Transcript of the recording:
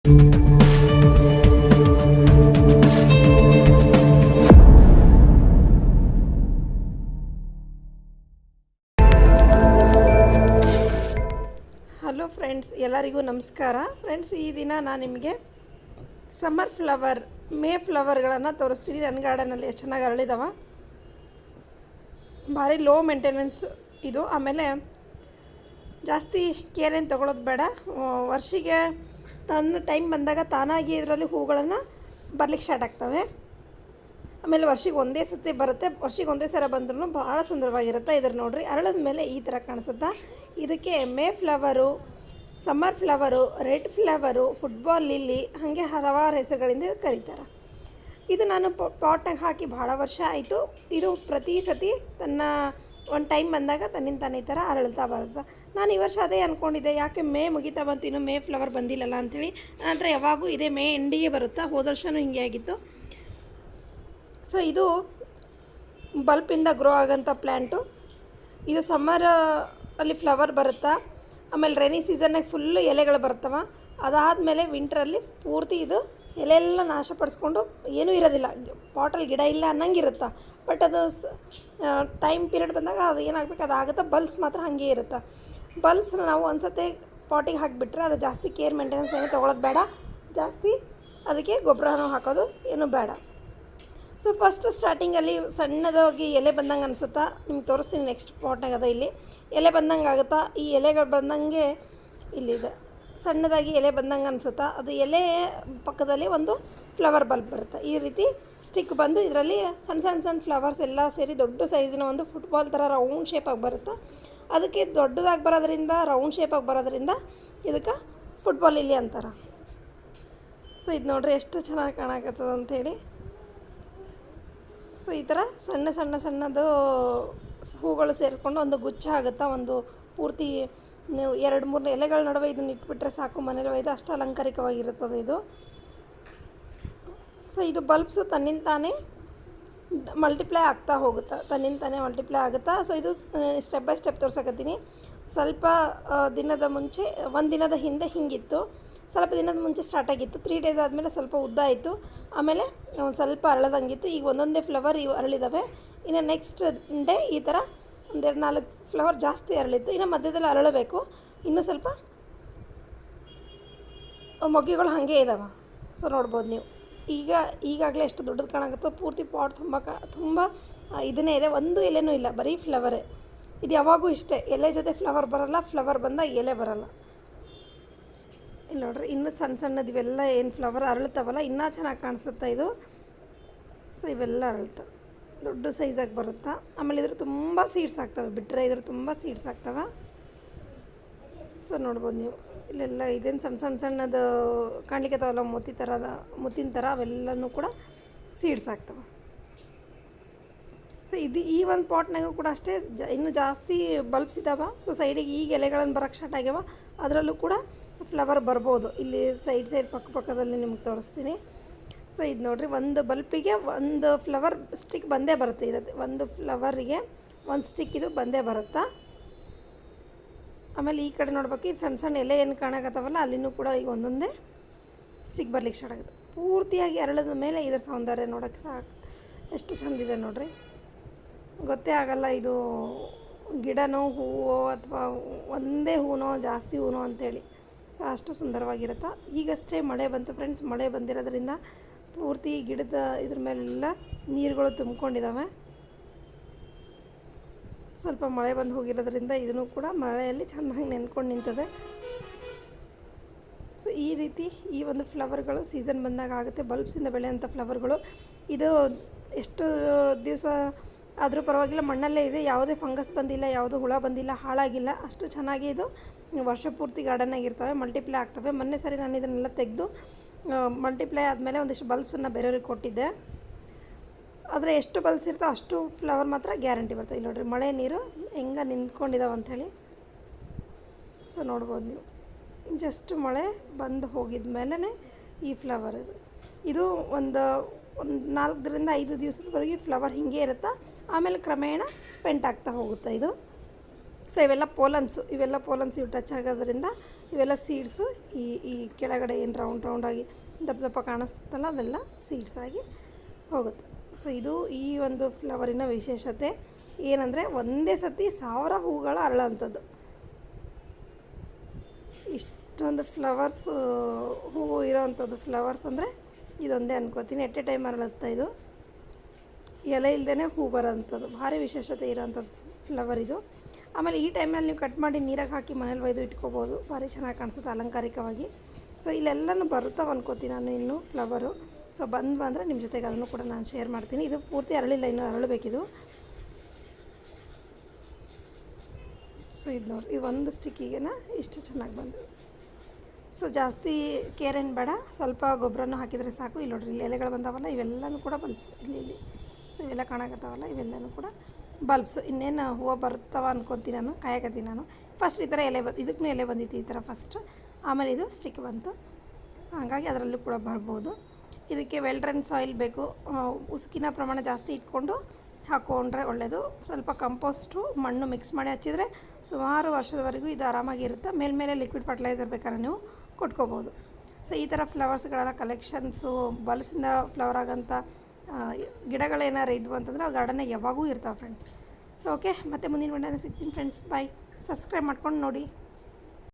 Hello friends ಎಲ್ಲರಿಗೂ ನಮಸ್ಕಾರ. Friends ಈ ದಿನ ನಾನು ನಿಮಗೆ ಸಮ್ಮರ್ ಫ್ಲವರ್ ಮೇ ಫ್ಲವರ್ಗಳನ್ನು ತೋರಿಸ್ತೀನಿ. ನನ್ನ ಗಾರ್ಡನಲ್ಲಿ ಎಷ್ಟು ಚೆನ್ನಾಗಿ ಅರಳಿದಾವ. ಭಾರಿ ಲೋ ಮೇಂಟೆನೆನ್ಸ್ ಇದು. ಆಮೇಲೆ ಜಾಸ್ತಿ ಕೇರ್ ಏನು ತೊಗೊಳೋದು ಬೇಡ. ವರ್ಷಿಗೆ ತನ್ನ ಟೈಮ್ ಬಂದಾಗ ತಾನಾಗಿ ಇದರಲ್ಲಿ ಹೂಗಳನ್ನು ಬರ್ಲಿಕ್ಕೆ ಸ್ಟಾರ್ಟ್ ಆಗ್ತವೆ. ಆಮೇಲೆ ವರ್ಷಿಗೆ ಒಂದೇ ಸತಿ ಬರುತ್ತೆ. ವರ್ಷಿಗೆ ಒಂದೇ ಸಲ ಬಂದ್ರೂ ಭಾಳ ಸುಂದರವಾಗಿರುತ್ತೆ. ಇದ್ರ ನೋಡ್ರಿ, ಅರಳದ ಮೇಲೆ ಈ ಥರ ಕಾಣಿಸುತ್ತಾ? ಇದಕ್ಕೆ May flower, summer flower, red flower, football lily ಹಾಗೆ ಹಲವಾರು ಹೆಸರುಗಳಿಂದ ಕರೀತಾರೆ. ಇದು ನಾನು ಪಾಟ್ನಾಗ ಹಾಕಿ ಭಾಳ ವರ್ಷ ಆಯಿತು. ಇದು ಪ್ರತಿ ಸತಿ ತನ್ನ ಒಂದು ಟೈಮ್ ಬಂದಾಗ ತನ್ನಿಂದ ತಾನೇ ಈ ಥರ ಅರಳ್ತಾ ಬರುತ್ತೆ? ನಾನು ಈ ವರ್ಷ ಅದೇ ಅಂದ್ಕೊಂಡಿದ್ದೆ ಯಾಕೆ ಮೇ ಮುಗಿತಾ ಬಂತು ಮೇ ಫ್ಲವರ್ ಬಂದಿಲ್ಲಲ್ಲ ಅಂಥೇಳಿ ನಂತರ ಯಾವಾಗೂ ಇದೇ ಮೇ ಎಂಡಿಗೆ ಬರುತ್ತಾ? ಹೋದ ವರ್ಷವೂ ಹಿಂಗೆ ಆಗಿತ್ತು. ಸೊ ಇದು ಬಲ್ಪಿಂದ ಗ್ರೋ ಆಗೋಂಥ ಪ್ಲ್ಯಾಂಟು ಇದು ಸಮ್ಮರ್ ಅಲ್ಲಿ ಫ್ಲವರ್ ಬರುತ್ತಾ? ಆಮೇಲೆ ರೈನಿ ಸೀಸನ್ನಾಗ ಫುಲ್ಲು ಎಲೆಗಳು ಬರ್ತವೆ. ಅದಾದಮೇಲೆ ವಿಂಟ್ರಲ್ಲಿ ಪೂರ್ತಿ ಇದು ಎಲೆ ಎಲ್ಲ ನಾಶಪಡಿಸ್ಕೊಂಡು ಏನೂ ಇರೋದಿಲ್ಲ. ಪಾಟಲ್ಲಿ ಗಿಡ ಇಲ್ಲ ಅನ್ನಂಗಿರುತ್ತೆ? ಬಟ್ ಅದು ಟೈಮ್ ಪೀರಿಯಡ್ ಬಂದಾಗ ಅದು ಏನಾಗಬೇಕು? ಅದು ಆಗುತ್ತೆ ಬಲ್ಬ್ಸ್ ಮಾತ್ರ ಹಾಗೆ ಇರುತ್ತೆ? ಬಲ್ಬ್ಸ್ನ ನಾವು ಒಂದ್ಸತಿ ಪಾಟಿಗೆ ಹಾಕಿಬಿಟ್ರೆ ಅದು ಜಾಸ್ತಿ ಕೇರ್ ಮೇಂಟೆನೆನ್ಸ್ ಏನು ತೊಗೊಳೋದು ಬೇಡ. ಜಾಸ್ತಿ ಅದಕ್ಕೆ ಗೊಬ್ಬರನೂ ಹಾಕೋದು ಏನು ಬೇಡ. ಸೊ ಫಸ್ಟ್ ಸ್ಟಾರ್ಟಿಂಗಲ್ಲಿ ಸಣ್ಣದಾಗಿ ಎಲೆ ಬಂದಂಗೆ ಅನಿಸುತ್ತಾ? ನಿಮ್ಗೆ ತೋರಿಸ್ತೀನಿ ನೆಕ್ಸ್ಟ್ ಪಾಟ್ನಾಗ ಅದ ಇಲ್ಲಿ. ಎಲೆ ಬಂದಂಗೆ ಆಗುತ್ತಾ? ಈ ಎಲೆಗಳು ಬಂದಂಗೆ ಇಲ್ಲಿದೆ ಸಣ್ಣದಾಗಿ ಎಲೆ ಬಂದಂಗೆ ಅನಿಸುತ್ತಾ? ಅದು ಎಲೆ ಪಕ್ಕದಲ್ಲಿ ಒಂದು ಫ್ಲವರ್ ಬಲ್ಬ್ ಬರುತ್ತೆ. ಈ ರೀತಿ ಸ್ಟಿಕ್ ಬಂದು ಇದರಲ್ಲಿ ಸಣ್ಣ ಸಣ್ಣ ಸಣ್ಣ ಫ್ಲವರ್ಸ್ ಎಲ್ಲ ಸೇರಿ ದೊಡ್ಡ ಸೈಜಿನ ಒಂದು ಫುಟ್ಬಾಲ್ ಥರ ರೌಂಡ್ ಶೇಪಾಗಿ ಬರುತ್ತೆ. ಅದಕ್ಕೆ ದೊಡ್ಡದಾಗಿ ಬರೋದ್ರಿಂದ ರೌಂಡ್ ಶೇಪಾಗಿ ಬರೋದ್ರಿಂದ ಇದಕ್ಕೆ ಫುಟ್ಬಾಲ್ ಇಲ್ಲಿ ಅಂತಾರೆ. ಸೊ ಇದು ನೋಡ್ರಿ ಎಷ್ಟು ಚೆನ್ನಾಗಿ ಕಾಣಕತ್ತದ ಅಂಥೇಳಿ ಸೊ ಈ ಥರ ಸಣ್ಣ ಸಣ್ಣ ಸಣ್ಣದು ಹೂಗಳು ಸೇರಿಸ್ಕೊಂಡು ಒಂದು ಗುಚ್ಛ ಆಗುತ್ತಾ? ಒಂದು ಪೂರ್ತಿ ನೀವು ಎರಡು ಮೂರು ಎಲೆಗಳ ನಡುವೆ ಇದನ್ನ ಇಟ್ಬಿಟ್ರೆ ಸಾಕು. ಮನೇಲಿ ಒಯ್ದು ಅಷ್ಟು ಅಲಂಕಾರಿಕವಾಗಿರುತ್ತದೆ ಇದು. ಸೊ ಇದು ಬಲ್ಬ್ಸು ತನ್ನಿಂದ ತಾನೇ ಮಲ್ಟಿಪ್ಲೈ ಆಗ್ತಾ ಹೋಗುತ್ತೆ. ತನ್ನಿಂದ ತಾನೇ ಮಲ್ಟಿಪ್ಲೈ ಆಗುತ್ತಾ? ಸೊ ಇದು ಸ್ಟೆಪ್ ಬೈ ಸ್ಟೆಪ್ ತೋರ್ಸಕತ್ತೀನಿ. ಸ್ವಲ್ಪ ದಿನದ ಮುಂಚೆ, ಒಂದು ದಿನದ ಹಿಂದೆ ಹಿಂಗಿತ್ತು. ಸ್ವಲ್ಪ ದಿನದ ಮುಂಚೆ ಸ್ಟಾರ್ಟ್ ಆಗಿತ್ತು. ತ್ರೀ ಡೇಸ್ ಆದಮೇಲೆ ಸ್ವಲ್ಪ ಉದ್ದ ಆಯಿತು. ಆಮೇಲೆ, ಒಂದು ಸ್ವಲ್ಪ ಅರಳದಂಗಿತ್ತು. ಈಗ ಒಂದೊಂದೇ ಫ್ಲವರ್ ಇವು ಅರಳಿದಾವೆ. ಇನ್ನು ನೆಕ್ಸ್ಟ್ ಡೇ ಈ ಥರ ಒಂದೆರಡು ನಾಲ್ಕು ಫ್ಲವರ್ ಜಾಸ್ತಿ ಅರಳಿತ್ತು. ಇನ್ನು ಮಧ್ಯದಲ್ಲಿ ಅರಳಬೇಕು. ಇನ್ನೂ ಸ್ವಲ್ಪ ಮೊಗ್ಗಿಗಳು ಹಾಗೆ ಇದ್ದಾವೆ ಸೊ ನೋಡ್ಬೋದು ನೀವು. ಈಗ, ಈಗಾಗಲೇ ಎಷ್ಟು ದೊಡ್ಡದು ಕಾಣಾಗುತ್ತೋ ಪೂರ್ತಿ ಪಾಟ್ ತುಂಬ ಕ, ತುಂಬ ಇದನ್ನೇ ಇದೆ. ಒಂದು ಎಲೆನೂ ಇಲ್ಲ, ಬರೀ ಫ್ಲವರೇ. ಇದು ಯಾವಾಗೂ ಇಷ್ಟೇ. ಎಲೆ ಜೊತೆ ಫ್ಲವರ್ ಬರೋಲ್ಲ, ಫ್ಲವರ್ ಬಂದಾಗ ಎಲೆ ಬರೋಲ್ಲ. ಇಲ್ಲಿ ನೋಡ್ರಿ, ಇನ್ನೂ ಸಣ್ಣ ಸಣ್ಣದು ಇವೆಲ್ಲ ಏನು ಫ್ಲವರ್ ಅರಳ್ತಾವಲ್ಲ, ಇನ್ನೂ ಚೆನ್ನಾಗಿ ಕಾಣಿಸುತ್ತೆ ಇದು. ಸೊ ಇವೆಲ್ಲ ಅರಳ್ತವೆ. ದೊಡ್ಡ ಸೈಜಾಗಿ ಬರುತ್ತಾ? ಆಮೇಲೆ ಇದ್ರ ತುಂಬ ಸೀಡ್ಸ್ ಆಗ್ತವೆ. ಬಿಟ್ಟರೆ ಇದ್ರ ತುಂಬ ಸೀಡ್ಸ್ ಆಗ್ತವೆ. ಸೊ ನೋಡ್ಬೋದು ನೀವು. ಇಲ್ಲೆಲ್ಲ ಇದೇನು ಸಣ್ಣ ಸಣ್ಣ ಸಣ್ಣದು ಅಥವಲ್ಲ ಮುತ್ತಿ ಥರದ ಮುತ್ತಿನ ಥರ ಅವೆಲ್ಲನೂ ಕೂಡ ಸೀಡ್ಸ್ ಆಗ್ತವೆ. ಸೊ ಇದು ಈ ಒಂದು ಪಾಟ್ನಾಗೂ ಕೂಡ ಅಷ್ಟೇ ಜ, ಇನ್ನೂ ಜಾಸ್ತಿ ಬಲ್ಬ್ಸ್ ಇದ್ದಾವೆ ಸೊ ಸೈಡಿಗೆ ಈಗ ಎಲೆಗಳನ್ನು ಬರೋಕ್ಕೆ ಸ್ಟಾರ್ಟ್ ಆಗ್ಯಾವ. ಅದರಲ್ಲೂ ಕೂಡ ಫ್ಲವರ್ ಬರ್ಬೋದು. ಇಲ್ಲಿ ಸೈಡ್ ಸೈಡ್ ಪಕ್ಕ ಪಕ್ಕದಲ್ಲಿ ನಿಮ್ಗೆ ತೋರಿಸ್ತೀನಿ. ಸೊ ಇದು ನೋಡಿರಿ, ಒಂದು ಬಲ್ಪಿಗೆ ಒಂದು ಫ್ಲವರ್ ಸ್ಟಿಕ್ ಬಂದೇ ಬರುತ್ತೆ ಇರುತ್ತೆ ಒಂದು ಫ್ಲವರಿಗೆ ಒಂದು ಸ್ಟಿಕ್ ಇದು ಬಂದೇ ಬರುತ್ತಾ? ಆಮೇಲೆ ಈ ಕಡೆ ನೋಡ್ಬೇಕು, ಇದು ಸಣ್ಣ ಸಣ್ಣ ಎಲೆ ಏನು ಕಾಣಕತ್ತವಲ್ಲ, ಅಲ್ಲಿನೂ ಕೂಡ ಈಗ ಒಂದೊಂದೇ ಸ್ಟಿಕ್ ಬರ್ಲಿಕ್ಕೆ ಸ್ಟಾರ್ಟ್ ಆಗುತ್ತೆ. ಪೂರ್ತಿಯಾಗಿ ಅರಳದ ಮೇಲೆ ಇದರ ಸೌಂದರ್ಯ ನೋಡೋಕ್ಕೆ ಸಾಕು. ಎಷ್ಟು ಚಂದಿದೆ ನೋಡ್ರಿ. ಗೊತ್ತೇ ಆಗಲ್ಲ, ಇದು ಗಿಡನೋ, ಹೂವೋ ಅಥವಾ ಒಂದೇ ಹೂನೋ, ಜಾಸ್ತಿ ಹೂನೋ ಅಂತೇಳಿ. ಸೊ ಅಷ್ಟು ಸುಂದರವಾಗಿರುತ್ತೆ? ಈಗಷ್ಟೇ ಮಳೆ ಬಂತು ಫ್ರೆಂಡ್ಸ್ ಮಳೆ ಬಂದಿರೋದ್ರಿಂದ ಪೂರ್ತಿ ಗಿಡದ ಇದ್ರ ಮೇಲೆಲ್ಲ ನೀರುಗಳು ತುಂಬಿಕೊಂಡಿದ್ದಾವೆ ಸ್ವಲ್ಪ ಮಳೆ ಬಂದು ಹೋಗಿರೋದ್ರಿಂದ ಇದನ್ನು ಕೂಡ ಮಳೆಯಲ್ಲಿ ಚೆನ್ನಾಗಿ ನೆನ್ಕೊಂಡು ನಿಂತದೆ. ಸೊ ಈ ರೀತಿ ಈ ಒಂದು ಫ್ಲವರ್ಗಳು ಸೀಸನ್ ಬಂದಾಗ ಆಗುತ್ತೆ. ಬಲ್ಬ್ಸಿಂದ ಬೆಳೆಯುವಂಥ ಫ್ಲವರ್ಗಳು. ಇದು ಎಷ್ಟು ದಿವಸ ಆದರೂ ಪರವಾಗಿಲ್ಲ, ಮಣ್ಣಲ್ಲೇ ಇದೆ. ಯಾವುದೇ ಫಂಗಸ್ ಬಂದಿಲ್ಲ, ಯಾವುದೂ ಹುಳ ಬಂದಿಲ್ಲ, ಹಾಳಾಗಿಲ್ಲ. ಅಷ್ಟು ಚೆನ್ನಾಗಿ ಇದು ವರ್ಷ ಪೂರ್ತಿ ಗಾರ್ಡನ್ನಾಗಿರ್ತವೆ ಮಲ್ಟಿಪ್ಲೈ ಆಗ್ತವೆ. ಮೊನ್ನೆ ಸರಿ ನಾನು ಇದನ್ನೆಲ್ಲ ತೆಗೆದು ಮಲ್ಟಿಪ್ಲೈ ಆದಮೇಲೆ ಒಂದಿಷ್ಟು ಬಲ್ಬ್ಸನ್ನು ಬೇರೆಯವ್ರಿಗೆ ಕೊಟ್ಟಿದ್ದೆ. ಆದರೆ ಎಷ್ಟು ಬಲ್ಬ್ಸ್ ಇರ್ತೋ ಅಷ್ಟು ಫ್ಲವರ್ ಮಾತ್ರ ಗ್ಯಾರಂಟಿ ಬರ್ತದೆ. ಇಲ್ಲಿ ನೋಡಿರಿ, ಮಳೆ ನೀರು ಹೆಂಗೆ ನಿಂತ್ಕೊಂಡಿದ್ದಾವೆ ಅಂಥೇಳಿ ಸೊ ನೋಡ್ಬೋದು ನೀವು. ಜಸ್ಟ್ ಮಳೆ ಬಂದು ಹೋಗಿದ ಮೇಲೇ ಈ ಫ್ಲವರ್ ಇದು ಇದು ಒಂದು ಒಂದು ನಾಲ್ಕರಿಂದ ಐದು ದಿವಸದವರೆಗೆ ಫ್ಲವರ್ ಹಿಂಗೆ ಇರುತ್ತೆ? ಆಮೇಲೆ ಕ್ರಮೇಣ ಸ್ಪೆಂಟ್ ಆಗ್ತಾ ಹೋಗುತ್ತೆ ಇದು. ಸೊ ಇವೆಲ್ಲ ಪೋಲನ್ಸು, ಇವೆಲ್ಲ ಪೋಲನ್ಸ್ ಇವು ಟಚ್ ಆಗೋದ್ರಿಂದ ಇವೆಲ್ಲ ಸೀಡ್ಸು ಈ ಈ ಕೆಳಗಡೆ ಏನು ರೌಂಡ್ ರೌಂಡಾಗಿ ದಪ್ಪ ದಪ್ಪ ಕಾಣಿಸ್ತಲ್ಲ, ಅದೆಲ್ಲ ಸೀಡ್ಸಾಗಿ ಹೋಗುತ್ತೆ. ಸೊ ಇದು ಈ ಒಂದು ಫ್ಲವರಿನ ವಿಶೇಷತೆ. ಏನಂದರೆ ಒಂದೇ ಸತಿ ಸಾವಿರ ಹೂಗಳ ಅರಳೋಂಥದ್ದು. ಇಷ್ಟೊಂದು ಫ್ಲವರ್ಸ್ ಹೂವು ಇರೋವಂಥದ್ದು ಫ್ಲವರ್ಸ್ ಅಂದರೆ ಇದೊಂದೇ ಅನ್ಕೋತೀನಿ. ಎಟ್ ಎ ಟೈಮ್ ಅರಳುತ್ತೆ ಇದು? ಎಲೆ ಇಲ್ಲದೇ ಹೂ ಬರೋಂಥದ್ದು. ಭಾರಿ ವಿಶೇಷತೆ ಇರೋವಂಥದ್ದು ಫ್ಲವರ್ ಇದು ಆಮೇಲೆ ಈ ಟೈಮಲ್ಲಿ ನೀವು ಕಟ್ ಮಾಡಿ ನೀರಾಗೆ ಹಾಕಿ ಮನೇಲಿ ಒಯ್ದು ಇಟ್ಕೋಬೋದು. ಭಾರಿ ಚೆನ್ನಾಗಿ ಕಾಣಿಸುತ್ತೆ ಅಲಂಕಾರಿಕವಾಗಿ. ಸೊ ಇಲ್ಲೆಲ್ಲನೂ ಬರುತ್ತಾವೆ ಅನ್ಕೋತೀನಿ ನಾನು ಇನ್ನೂ ಫ್ಲವರು ಸೊ ಬಂದು ಬಂದರೆ ನಿಮ್ಮ ಜೊತೆಗೆ ಅದನ್ನು ಕೂಡ ನಾನು ಶೇರ್ ಮಾಡ್ತೀನಿ. ಇದು ಪೂರ್ತಿ ಅರಳಿಲ್ಲ, ಇನ್ನೂ ಅರಳಬೇಕಿದು. ಸೊ ಇದು ನೋಡಿ, ಇದು ಒಂದು ಸ್ಟಿಕ್ಕಿಗೆನ ಇಷ್ಟು ಚೆನ್ನಾಗಿ ಬಂದು. ಸೊ ಜಾಸ್ತಿ ಕೇರ್ ಏನು ಬೇಡ, ಸ್ವಲ್ಪ ಗೊಬ್ಬರನೂ ಹಾಕಿದರೆ ಸಾಕು. ಇಲ್ಲಿ ನೋಡ್ರಿ, ಇಲ್ಲಿ ಎಲೆಗಳು ಬಂದಾವಲ್ಲ, ಇವೆಲ್ಲನೂ ಕೂಡ ಬಂದು ಇಲ್ಲಿ ಇಲ್ಲಿ. ಸೊ ಇವೆಲ್ಲ ಕಾಣಕತ್ತಾವಲ್ಲ, ಇವೆಲ್ಲನೂ ಕೂಡ ಬಲ್ಬ್ಸ್, ಇನ್ನೇನು ಹೂವು ಬರ್ತಾವ ಅನ್ಕೊತೀನಿ ನಾನು, ಕಾಯಕತ್ತೀನಿ ನಾನು. ಫಸ್ಟ್ ಈ ಥರ ಎಲೆ ಬಂದು ಇದಕ್ಕೂ ಎಲೆ ಬಂದಿತ್ತು ಈ ಥರ ಫಸ್ಟ್ ಆಮೇಲೆ ಇದು ಸ್ಟಿಕ್ ಬಂತು. ಹಾಗಾಗಿ ಅದರಲ್ಲೂ ಕೂಡ ಬರ್ಬೋದು. ಇದಕ್ಕೆ ವೆಲ್ಡ್ರನ್ ಸಾಯಿಲ್ ಬೇಕು. ಉಸುಕಿನ ಪ್ರಮಾಣ ಜಾಸ್ತಿ ಇಟ್ಕೊಂಡು ಹಾಕ್ಕೊಂಡ್ರೆ ಒಳ್ಳೆಯದು ಸ್ವಲ್ಪ ಕಂಪೋಸ್ಟು ಮಣ್ಣು ಮಿಕ್ಸ್ ಮಾಡಿ ಹಚ್ಚಿದರೆ ಸುಮಾರು ವರ್ಷದವರೆಗೂ ಇದು ಆರಾಮಾಗಿರುತ್ತೆ ಮೇಲ್ಮೇಲೆ ಲಿಕ್ವಿಡ್ ಫರ್ಟಿಲೈಸರ್ ಬೇಕಾದ್ರೆ ನೀವು ಕೊಟ್ಕೋಬೋದು. ಸೊ ಈ ಥರ ಫ್ಲವರ್ಸ್ಗಳೆಲ್ಲ ಕಲೆಕ್ಷನ್ಸು ಬಲ್ಬ್ಸಿಂದ ಫ್ಲವರ್ ಆಗೋಂಥ ಗಿಡಗಳೇನಾರು ಇದ್ವು ಅಂತಂದರೆ ಆ ಗಾರ್ಡನ್ನ ಯಾವಾಗೂ ಇರ್ತಾವೆ ಫ್ರೆಂಡ್ಸ್ ಸೊ ಓಕೆ ಮತ್ತೆ ಮುಂದಿನ ವಿಡಿಯೋನ ಸಿಗ್ತೀನಿ ಫ್ರೆಂಡ್ಸ್ ಬಾಯ್ ಸಬ್ಸ್ಕ್ರೈಬ್ ಮಾಡ್ಕೊಂಡು ನೋಡಿ.